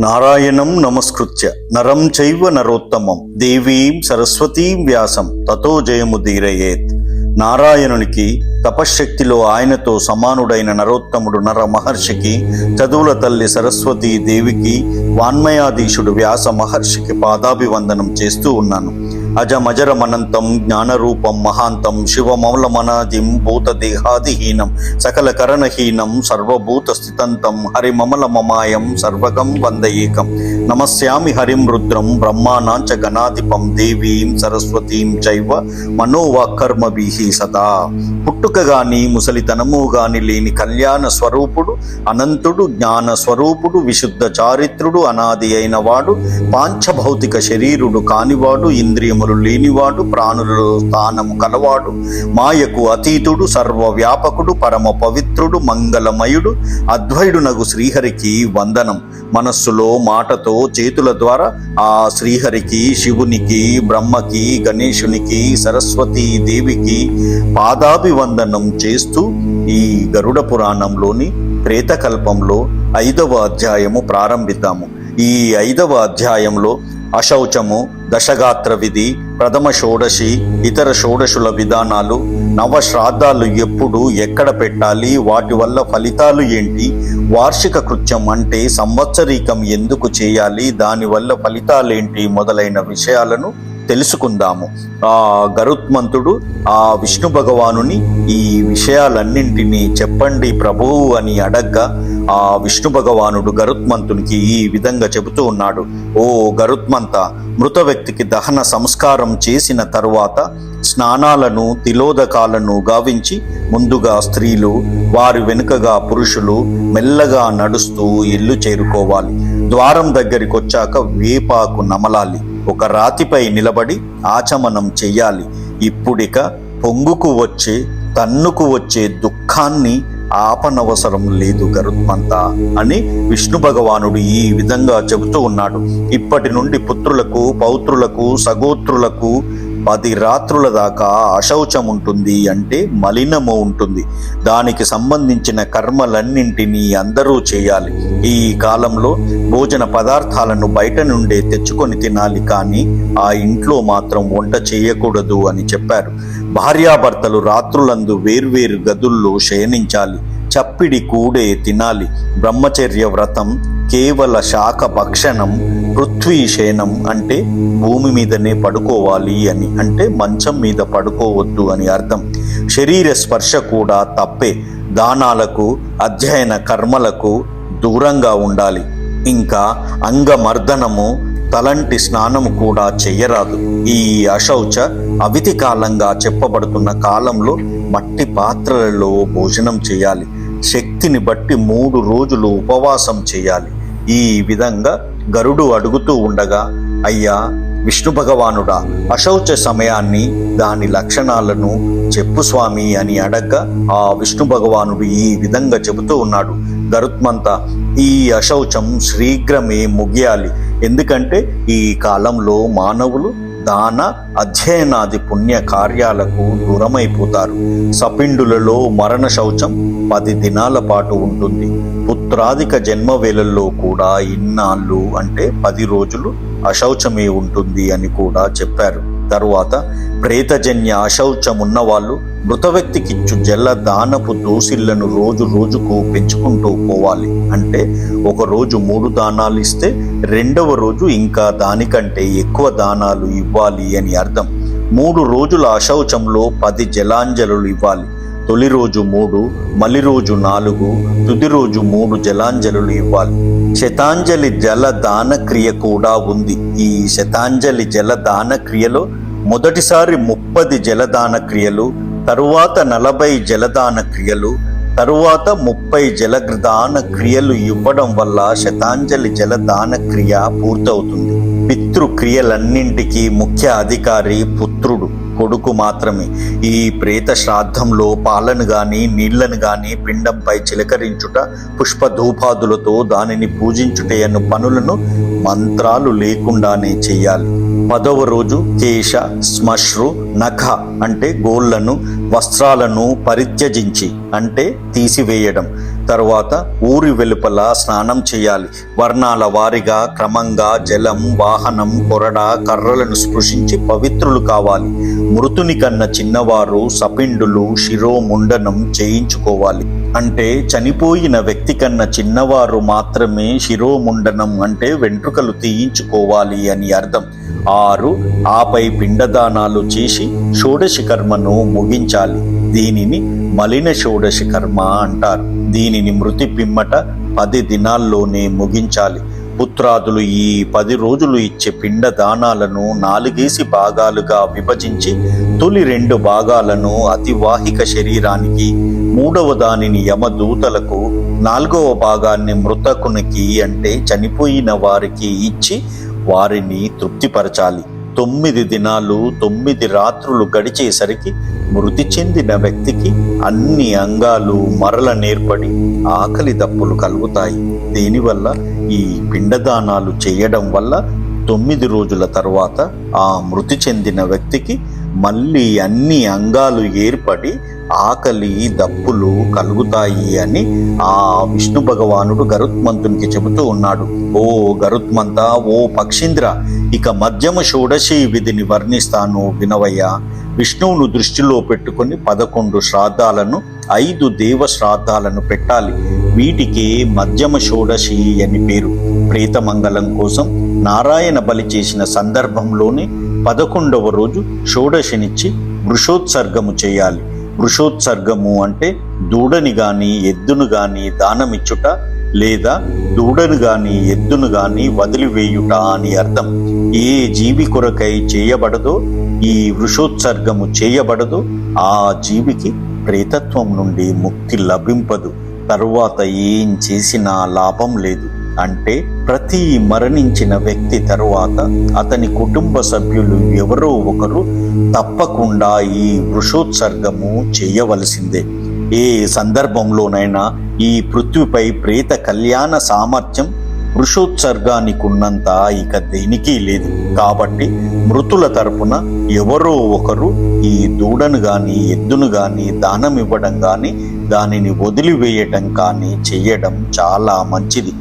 నారాయణం నమస్కృత్య నరం చైవ నరోత్తమం దేవీం సరస్వతీం వ్యాసం తతో జయముదీరయేత్ నారాయణునికి తపశ్శక్తిలో ఆయనతో సమానుడైన నరోత్తముడు నర మహర్షికి చదువుల తల్లి సరస్వతీ దేవికి వాన్మయాధీశుడు వ్యాస మహర్షికి పాదాభివందనం చేస్తూ ఉన్నాను. అజమజరమనంతం జ్ఞానరూపం మహాంతం శివమౌలమనాదిం భూతదేహాదిహీనం సకల కరణహీనం సర్వభూత స్థితంతం హరిమమల మమాయం సర్వగం వందయేకం. నమస్యామి హరిం రుద్రం బ్రహ్మానాంచ గణాధిపం దేవీం సరస్వతీం చైవ మనోవాకర్మభిః సదా. పుట్టుక గాని ముసలితనము గాని లేని కళ్యాణ స్వరూపుడు అనంతుడు జ్ఞాన స్వరూపుడు విశుద్ధ చారిత్రుడు అనాది అయిన వాడు పాంచభౌతిక శరీరుడు కానివాడు ఇంద్రియములు లేనివాడు ప్రాణులలో స్థానము కలవాడు మాయకు అతీతుడు సర్వవ్యాపకుడు పరమ పవిత్రుడు మంగళమయుడు అద్వైడునగు శ్రీహరికి వందనం. మనస్సులో మాటతో చేతుల ద్వారా ఆ శ్రీహరికి శివునికి బ్రహ్మకి గణేశునికి సరస్వతీ దేవికి పాదాభివందనం చేస్తూ ఈ గరుడ పురాణంలోని ప్రేతకల్పంలో ఐదవ అధ్యాయము ప్రారంభిద్దాము. ఈ ఐదవ అధ్యాయంలో అశౌచము దశగాత్ర విధి ప్రథమ షోడశి ఇతర షోడశుల విధానాలు నవ శ్రాద్ధాలు ఎప్పుడు ఎక్కడ పెట్టాలి వాటి వల్ల ఫలితాలు ఏంటి వార్షిక కృత్యం అంటే సంవత్సరీకం ఎందుకు చేయాలి దానివల్ల ఫలితాలేంటి మొదలైన విషయాలను తెలుసుకుందాము. ఆ గరుత్మంతుడు ఆ విష్ణు భగవానుని ఈ విషయాలన్నింటినీ చెప్పండి ప్రభువు అని అడగ్గా ఆ విష్ణు భగవానుడు గరుత్మంతునికి ఈ విధంగా చెబుతూ ఉన్నాడు. ఓ గరుత్మంత మృత వ్యక్తికి దహన సంస్కారం చేసిన తరువాత స్నానాలను తిలోదకాలను గావించి ముందుగా స్త్రీలు వారి వెనుకగా పురుషులు మెల్లగా నడుస్తూ ఇల్లు చేరుకోవాలి. ద్వారం దగ్గరికి వచ్చాక వేపాకు నమలాలి. ఒక రాతిపై నిలబడి ఆచమనం చెయ్యాలి. ఇప్పుడిక పొంగుకు వచ్చే తన్నుకు వచ్చే దుఃఖాన్ని ఆపనవసరం లేదు గరుత్మంత అని విష్ణు భగవానుడు ఈ విధంగా చెబుతూ ఉన్నాడు. ఇప్పటి నుండి పుత్రులకు పౌత్రులకు సగోత్రులకు పది రాత్రుల దాకా అశౌచం ఉంటుంది అంటే మలినము ఉంటుంది. దానికి సంబంధించిన కర్మలన్నింటినీ అందరూ చేయాలి. ఈ కాలంలో భోజన పదార్థాలను బయట నుండే తెచ్చుకొని తినాలి కానీ ఆ ఇంట్లో మాత్రం వంట చేయకూడదు అని చెప్పారు. భార్యాభర్తలు రాత్రులందు వేర్వేరు గదుల్లో శయనించాలి. చప్పిడి కూడే తినాలి. బ్రహ్మచర్య వ్రతం కేవల శాఖ భక్షణం పృథ్వీశయనం అంటే భూమి మీదనే పడుకోవాలి అని. అంటే మంచం మీద పడుకోవద్దు అని అర్థం. శరీర స్పర్శ కూడా తప్పే. దానాలకు అధ్యయన కర్మలకు దూరంగా ఉండాలి. ఇంకా అంగమర్దనము తలంటి స్నానము కూడా చెయ్యరాదు. ఈ అశౌచ అవితి కాలంగా చెప్పబడుతున్న కాలంలో మట్టి పాత్రలలో భోజనం చేయాలి. శక్తిని బట్టి మూడు రోజులు ఉపవాసం చేయాలి. ఈ విధంగా గరుడు అడుగుతూ ఉండగా అయ్యా విష్ణు భగవానుడా అశౌచ సమయాన్ని దాని లక్షణాలను చెప్పు స్వామి అని అడగ ఆ విష్ణు భగవానుడు ఈ విధంగా చెబుతూ ఉన్నాడు. గరుత్మంత ఈ అశౌచం శీఘ్రమే ముగియాలి. ఎందుకంటే ఈ కాలంలో మానవులు దాన అధ్యయనాది పుణ్య కార్యాలకు దూరమైపోతారు. సపిండులలో మరణ శౌచం పది దినాల పాటు ఉంటుంది. పుత్రాధిక జన్మ వేళల్లో కూడా ఇన్నాళ్ళు అంటే పది రోజులు అశౌచమే ఉంటుంది అని కూడా చెప్పారు. తరువాత ప్రేతజన్య అశౌచం ఉన్నవాళ్ళు మృత వ్యక్తికిచ్చు జల దానపు దోసిళ్ళను రోజు రోజుకు పెంచుకుంటూ పోవాలి. అంటే ఒక రోజు మూడు దానాలు ఇస్తే రెండవ రోజు ఇంకా దానికంటే ఎక్కువ దానాలు ఇవ్వాలి అని అర్థం. మూడు రోజుల అశౌచంలో పది జలాంజలులు ఇవ్వాలి. తొలి రోజు మూడు మలి రోజు నాలుగు తుది రోజు మూడు జలాంజలులు ఇవ్వాలి. శతాంజలి జల దాన క్రియ కూడా ఉంది. ఈ శతాంజలి జల దాన క్రియలో మొదటిసారి ముప్పది జలదాన క్రియలు తరువాత నలభై జలదాన క్రియలు తరువాత ముప్పై జలదాన క్రియలు ఇవ్వడం వల్ల శతాంజలి జలదాన క్రియ పూర్తవుతుంది. పితృక్రియలన్నింటికీ ముఖ్య అధికారి పుత్రుడు కొడుకు మాత్రమే. ఈ ప్రేత శ్రాద్ధంలో పాలను గాని నీళ్ళను గాని పిండంపై చిలకరించుట పుష్పధూపాదులతో దానిని పూజించుటయను పనులను మంత్రాలు లేకుండానే చెయ్యాలి. పదవ రోజు కేశ శ్మశ్రు నఖ అంటే గోళ్ళను వస్త్రాలను పరిత్యజించి అంటే తీసివేయడం. తరువాత ఊరి వెలుపల స్నానం చేయాలి. వర్ణాల వారిగా క్రమంగా జలం వాహనం కొరడ కర్రలను స్పృశించి పవిత్రులు కావాలి. మృతుని కన్న చిన్నవారు సపిండులు శిరోముండనం చేయించుకోవాలి. అంటే చనిపోయిన వ్యక్తి కన్నా చిన్నవారు మాత్రమే శిరోముండనం అంటే వెంట్రుకలు తీయించుకోవాలి అని అర్థం. ఆరు ఆపై పిండదానాలు చేసి షోడశి కర్మను ముగించాలి. దీనిని మలిన షోడశి కర్మ అంటారు. దీనిని మృతి పిమ్మట పది దినాల్లోనే ముగించాలి. పుత్రాదులు ఈ పది రోజులు ఇచ్చే పిండ దానాలను నాలుగేసి భాగాలుగా విభజించి తొలి రెండు భాగాలను అతివాహిక శరీరానికి మూడవ దానిని యమదూతలకు నాలుగవ భాగాన్ని మృతకునికి అంటే చనిపోయిన వారికి ఇచ్చి వారిని తృప్తిపరచాలి. తొమ్మిది దినాలు తొమ్మిది రాత్రులు గడిచేసరికి మృతి చెందిన వ్యక్తికి అన్ని అంగాలు మరల నేర్పడి ఆకలి దప్పులు కలుగుతాయి. దీనివల్ల ఈ పిండదానాలు చేయడం వల్ల తొమ్మిది రోజుల తర్వాత ఆ మృతి చెందిన వ్యక్తికి మళ్ళీ అన్ని అంగాలు ఏర్పడి ఆకలి దప్పులు కలుగుతాయి అని ఆ విష్ణు భగవానుడు గరుత్మంతునికి చెబుతూ ఉన్నాడు. ఓ గరుత్మంత ఓ పక్షీంద్ర ఇక మధ్యమ షోడశి విధిని వర్ణిస్తాను వినవయ్యా. విష్ణువును దృష్టిలో పెట్టుకొని పదకొండు శ్రాద్ధాలను ఐదు దేవ శ్రాద్ధాలను పెట్టాలి. వీటికి మధ్యమ షోడశి అని పేరు. ప్రేతమంగళం కోసం నారాయణ బలి చేసిన సందర్భంలోనే పదకొండవ రోజు షోడశినిచ్చి వృషోత్సర్గము చేయాలి. వృషోత్సర్గము అంటే దూడని గాని ఎద్దును గాని దానమిచ్చుట లేదా దూడను గాని ఎద్దును గాని వదిలివేయుట అని అర్థం. ఏ జీవి కొరకై చేయబడదో ఈ వృషోత్సర్గము చేయబడదో ఆ జీవికి ప్రేతత్వం నుండి ముక్తి లభింపదు. తరువాత ఏం చేసినా లాభం లేదు. అంటే ప్రతి మరణించిన వ్యక్తి తరువాత అతని కుటుంబ సభ్యులు ఎవరో ఒకరు తప్పకుండా ఈ వృషోత్సర్గము చేయవలసిందే. ఏ సందర్భంలోనైనా ఈ పృథ్వీపై ప్రేత కళ్యాణ సామర్థ్యం వృషోత్సర్గానికి ఉన్నంత ఇక దేనికి లేదు. కాబట్టి మృతుల తరపున ఎవరో ఒకరు ఈ దూడను గాని ఎద్దును గాని దానం ఇవ్వడం గాని దానిని వదిలివేయటం కానీ చెయ్యడం చాలా మంచిది.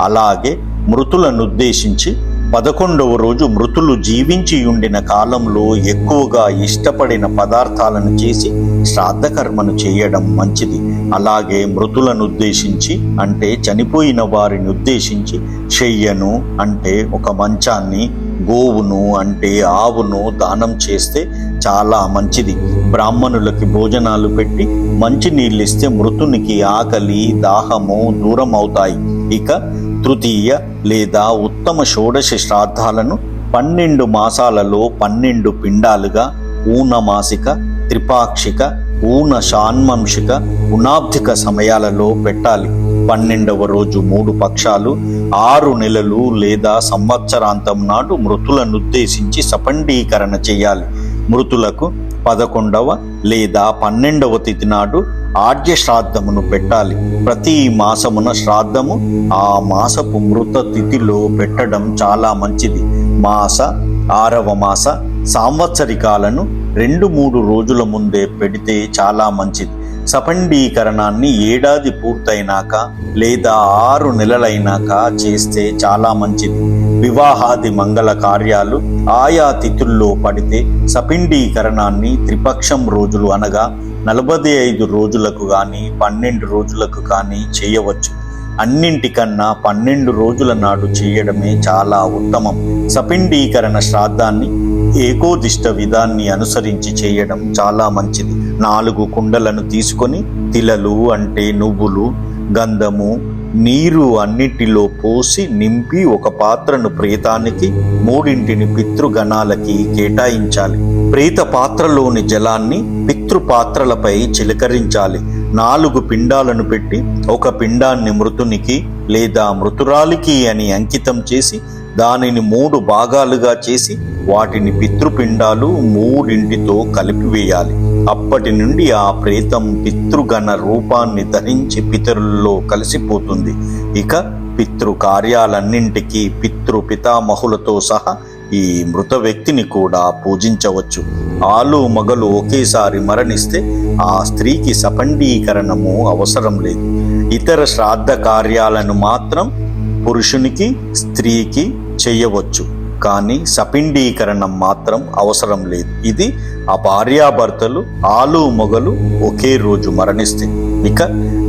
అలాగే మృతులను ఉద్దేశించి పదకొండవ రోజు మృతులు జీవించి ఉండిన కాలంలో ఎక్కువగా ఇష్టపడిన పదార్థాలను చేసి శ్రాద్ధకర్మను చేయడం మంచిది. అలాగే మృతులను ఉద్దేశించి అంటే చనిపోయిన వారిని ఉద్దేశించి చెయ్యను అంటే ఒక మంచాన్ని గోవును అంటే ఆవును దానం చేస్తే చాలా మంచిది. బ్రాహ్మణులకి భోజనాలు పెట్టి మంచి నీళ్ళు ఇస్తే మృతునికి ఆకలి దాహము దూరం అవుతాయి ఇక తృతీయ లేదా ఉత్తమ షోడశ శ్రాద్ధాలను పన్నెండు మాసాలలో పన్నెండు పిండాలుగా ఊనమాసిక త్రిపాక్షిక ఊన షాన్మంషిక ఉనాబ్ధిక సమయాలలో పెట్టాలి. పన్నెండవ రోజు మూడు పక్షాలు ఆరు నెలలు లేదా సంవత్సరాంతం నాడు మృతులనుద్దేశించి సపండీకరణ చేయాలి. మృతులకు పదకొండవ లేదా పన్నెండవ తిథి నాడు ఆడ్య శ్రాద్ధమును పెట్టాలి. ప్రతి మాసమున శ్రాద్ధము ఆ మాసపు మృత తిథిలో పెట్టడం చాలా మంచిది. మాస ఆరవ మాస సాంవత్సరికాలను రెండు మూడు రోజుల ముందే పెడితే చాలా మంచిది. సపండీకరణాన్ని ఏడాది పూర్తయినాక లేదా ఆరు నెలలైనాక చేస్తే చాలా మంచిది. వివాహాది మంగళ కార్యాలు ఆయా తిథుల్లో పడితే సపిండీకరణాన్ని త్రిపక్షం రోజులు అనగా నలభై ఐదు రోజులకు కానీ పన్నెండు రోజులకు కానీ చేయవచ్చు. అన్నింటికన్నా పన్నెండు రోజుల నాడు చేయడమే చాలా ఉత్తమం. సపిండీకరణ శ్రాద్ధాన్ని ఏకోదిష్ట విధాన్ని అనుసరించి చేయడం చాలా మంచిది. నాలుగు కుండలను తీసుకొని తిలలు అంటే నువ్వులు గంధము నీరు అన్నిటిలో పోసి నింపి ఒక పాత్రను ప్రేతానికి మూడింటిని పితృగణాలకి కేటాయించాలి. ప్రేత పాత్రలోని జలాన్ని పితృపాత్రలపై చిలకరించాలి. నాలుగు పిండాలను పెట్టి ఒక పిండాన్ని మృతునికి లేదా మృతురాలికి అని అంకితం చేసి దానిని మూడు భాగాలుగా చేసి వాటిని పితృపిండాలు మూడింటితో కలిపివేయాలి. అప్పటి నుండి ఆ ప్రేతం పితృగణ రూపాన్ని ధరించి పితరుల్లో కలిసిపోతుంది. ఇక పితృ కార్యాలన్నింటికీ పితృ పితామహులతో సహా ఈ మృత వ్యక్తిని కూడా పూజించవచ్చు. ఆలు మగలు ఒకేసారి మరణిస్తే ఆ స్త్రీకి సపండీకరణము అవసరం లేదు. ఇతర శ్రాద్ధ కార్యాలను మాత్రం పురుషునికి స్త్రీకి చేయవచ్చు కానీ సపిండీకరణం మాత్రం అవసరం లేదు. ఇది ఆ భార్యాభర్తలు ఆలు మొగలు ఒకే రోజు మరణిస్తే. ఇక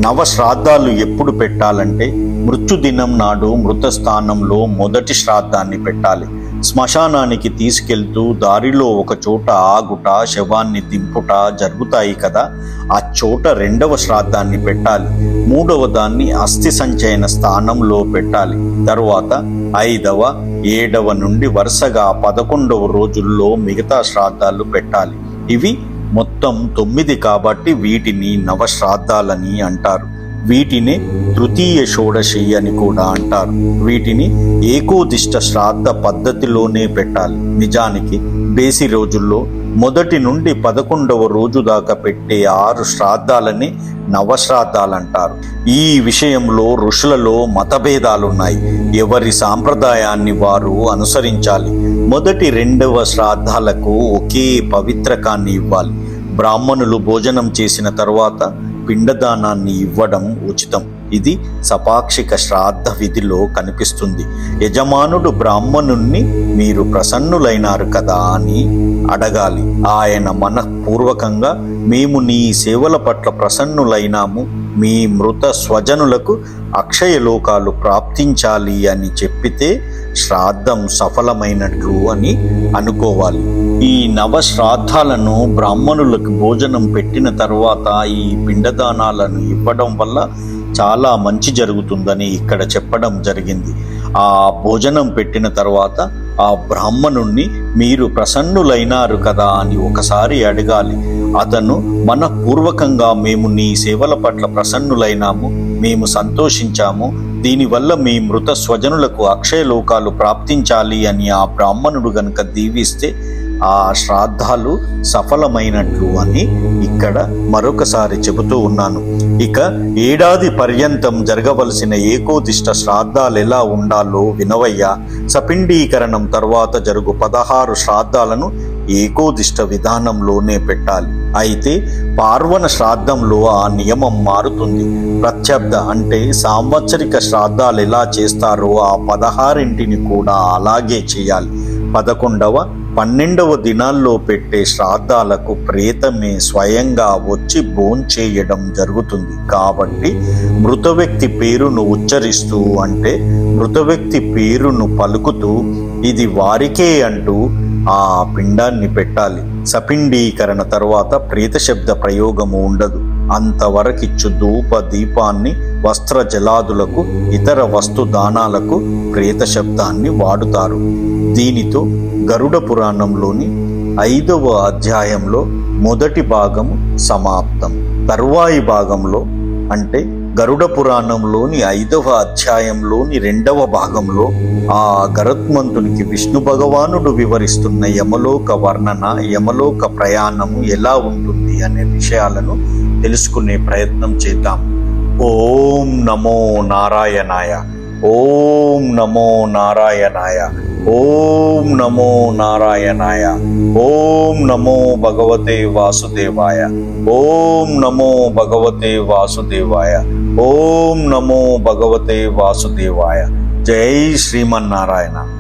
నవ శ్రాద్ధాలు ఎప్పుడు పెట్టాలంటే మృత్యుదినం నాడు మృత స్థానంలో మొదటి శ్రాద్ధాన్ని పెట్టాలి. శ్మశానానికి తీసుకెళ్తూ దారిలో ఒక చోట ఆగుట శవాన్ని దింపుట జరుగుతాయి కదా ఆ చోట రెండవ శ్రాద్ధాన్ని పెట్టాలి. మూడవ దాన్ని అస్థి సంచయన స్థానంలో పెట్టాలి. తరువాత ఐదవ ఏడవ నుండి వరుసగా పదకొండవ రోజుల్లో మిగతా శ్రాద్ధాలు పెట్టాలి. ఇవి మొత్తం తొమ్మిది కాబట్టి వీటిని నవశ్రాద్ధాలని అంటారు. వీటిని తృతీయ షోడశి అని కూడా అంటారు. వీటిని ఏకోదిష్ట శ్రాద్ధ పద్ధతిలోనే పెట్టాలి. నిజానికి బేసి రోజుల్లో మొదటి నుండి పదకొండవ రోజు దాకా పెట్టే ఆరు శ్రాద్ధాలని నవశ్రాద్ధాలంటారు. ఈ విషయంలో ఋషులలో మతభేదాలున్నాయి. ఎవరి సాంప్రదాయాన్ని వారు అనుసరించాలి. మొదటి రెండవ శ్రాద్ధాలకు ఒకే పవిత్రకాన్ని ఇవ్వాలి. బ్రాహ్మణులు భోజనం చేసిన తర్వాత పిండదానాన్ని ఇవ్వడం ఉచితం. ఇది సపాక్షిక శ్రాద్ధ విధిలో కనిపిస్తుంది. యజమానుడు బ్రాహ్మణుణ్ణి మీరు ప్రసన్నులైనారు కదా అని అడగాలి. ఆయన మనపూర్వకంగా మేము నీ సేవల పట్ల ప్రసన్నులైనాము. మీ మృత స్వజనులకు అక్షయ లోకాలు ప్రాప్తించాలి అని చెప్పితే శ్రాద్ధం సఫలమైనట్లు అని అనుకోవాలి. ఈ నవ శ్రాద్ధాలను బ్రాహ్మణులకు భోజనం పెట్టిన తరువాత ఈ పిండదానాలను ఇవ్వడం వల్ల చాలా మంచి జరుగుతుందని ఇక్కడ చెప్పడం జరిగింది. ఆ భోజనం పెట్టిన తర్వాత ఆ బ్రాహ్మణుణ్ణి మీరు ప్రసన్నులైనారు కదా అని ఒకసారి అడగాలి. అతను మనపూర్వకంగా మేము నీ సేవల పట్ల ప్రసన్నులైనాము మేము సంతోషించాము దీనివల్ల మీ మృత స్వజనులకు అక్షయ లోకాలు ప్రాప్తించాలి అని ఆ బ్రాహ్మణుడు గనుక దీవిస్తే ఆ శ్రాద్ధాలు సఫలమైనట్లు అని ఇక్కడ మరొకసారి చెబుతూ ఉన్నాను. ఇక ఏడాది పర్యంతం జరగవలసిన ఏకోదిష్ట శ్రాద్ధాలు ఎలా ఉండాలో వినవయ్య. సపిండీకరణం తర్వాత జరుగు పదహారు శ్రాద్ధాలను ఏకోదిష్ట విధానంలోనే పెట్టాలి. అయితే పార్వణ శ్రాద్ధంలో ఆ నియమం మారుతుంది. ప్రత్యబ్ద అంటే సాంవత్సరిక శ్రాద్ధాలు ఎలా చేస్తారో ఆ పదహారింటిని కూడా అలాగే చేయాలి. పదకొండవ పన్నెండవ దినాల్లో పెట్టే శ్రాద్ధాలకు ప్రేతమే స్వయంగా వచ్చి భోంచేయడం జరుగుతుంది. కాబట్టి మృత వ్యక్తి పేరును ఉచ్చరిస్తూ అంటే మృత వ్యక్తి పేరును పలుకుతూ ఇది వారికే అంటూ ఆ పిండాన్ని పెట్టాలి. సపిండీకరణ తర్వాత ప్రేత శబ్ద ప్రయోగము ఉండదు. అంతవరకిచ్చు ధూప దీపాన్ని వస్త్ర జలాదులకు ఇతర వస్తు దానాలకు ప్రేత శబ్దాన్ని వాడుతారు. దీనితో గరుడ పురాణంలోని ఐదవ అధ్యాయంలో మొదటి భాగము సమాప్తం. తరువాయి భాగంలో అంటే గరుడ పురాణంలోని ఐదవ అధ్యాయంలోని రెండవ భాగంలో ఆ గరుత్మంతునికి విష్ణు భగవానుడు వివరిస్తున్న యమలోక వర్ణన యమలోక ప్రయాణము ఎలా ఉంటుంది అనే విషయాలను తెలుసుకునే ప్రయత్నం చేద్దాం. ఓం నమో నారాయణాయ. ఓం నమో నారాయణాయ. ఓం నమో నారాయణాయ. ఓం నమో భగవతే వాసుదేవాయ. ఓం నమో భగవతే వాసుదేవాయ. ఓం నమో భగవతే వాసుదేవాయ. జై శ్రీమన్నారాయణ.